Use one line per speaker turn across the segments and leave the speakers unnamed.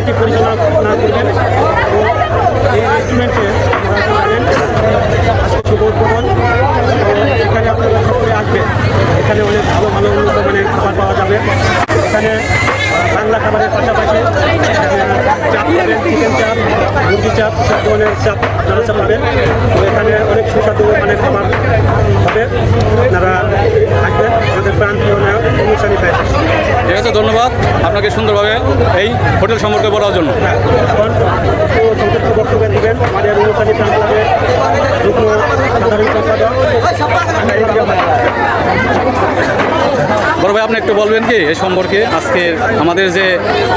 এটি পরিচালনা করবেন। এই রেস্টুরেন্টে এখানে আপনারা সকলে আসবেন। এখানে অনেক ভালো ভালো উন্নত মানের খাবার পাওয়া যাবে। এখানে বাংলা খাবারের পাশাপাশি চাপ পাবেন চিকেন চাপ, মুরগি চাপ, সব ধরনের চাপ আপনারা চাপ পাবেন এখানে অনেক সুস্বাদু মানের খাবার হবে আপনারা আসবেন আমাদের প্রান্তীয় নায়ক অনুষ্ঠানী ভাই
ঠিক আছে ধন্যবাদ আপনাকে সুন্দরভাবে এই হোটেল সম্পর্কে বলার জন্য। বড় ভাই, আপনি একটু বলবেন কি এই সম্পর্কে? আজকে আমাদের যে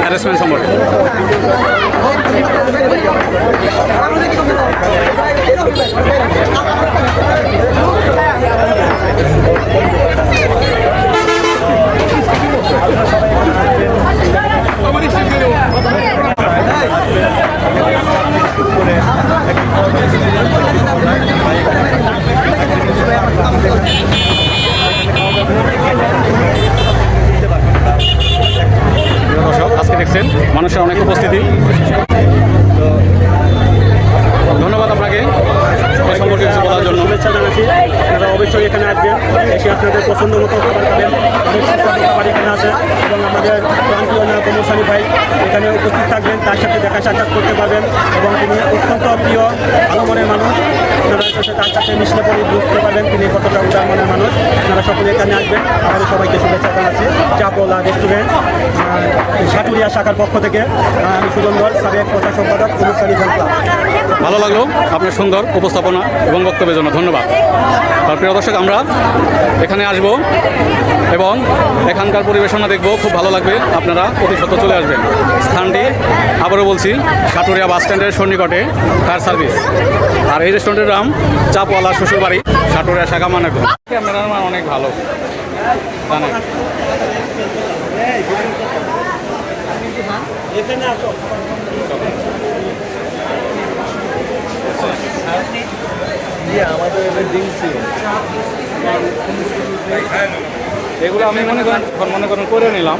অ্যারেঞ্জমেন্ট সম্পর্কে প্রিয় দর্শক আজকে দেখছেন, মানুষের অনেক উপস্থিতি। ধন্যবাদ আপনাকে সম্পর্কে কিছু বলার জন্য।
শুভেচ্ছা জানাচ্ছি। আপনারা অবশ্যই এখানে আসবেন, এসে আপনাদের পছন্দ মতো খাবার খাবেন। অনেক খাবার এখানে আছে এবং আমাদের প্রান্তীয় অনুষ্ঠানী ভাই এখানে উপস্থিত থাকবেন, তার সাথে দেখা সাক্ষাৎ করতে পারবেন এবং তিনি অত্যন্ত প্রিয়, ভালো মনের মানুষ। আপনারা সাথে তার সাথে মিশলে পরে বুঝতে পারবেন তিনি কতটা উদার মনের মানুষ। আপনারা সকলে এখানে আসবেন। আমাদের সবাইকে শুভেচ্ছা জানাচ্ছি। চাপোলা রেস্টুরেন্ট সাটুরিয়া শাখার পক্ষ থেকে। আমি সুন্দর সাবেক প্রচার সম্পাদক অনুষ্ঠানী ভাই।
ভালো লাগল আপনার সুন্দর উপস্থাপনা এবং বক্তব্যের জন্য। ধন্যবাদ। আর প্রিয় দর্শক, আমরা এখানে আসব এবং এখানকার পরিবেশনা দেখব। খুব ভালো লাগবে আপনারা অতি সত্য চলে আসবেন। স্থানটি আবারও বলছি, সাটুরিয়া বাস স্ট্যান্ডের সন্নিকটে কার সার্ভিস। আর এই রেস্টুরেন্টের নাম চাপওয়ালা শ্বশুরবাড়ি, সাটুরিয়া শাখা মানাগুল ক্যামেরার অনেক ভালো। এগুলো আমি মনে করেন মনে করেন করে নিলাম।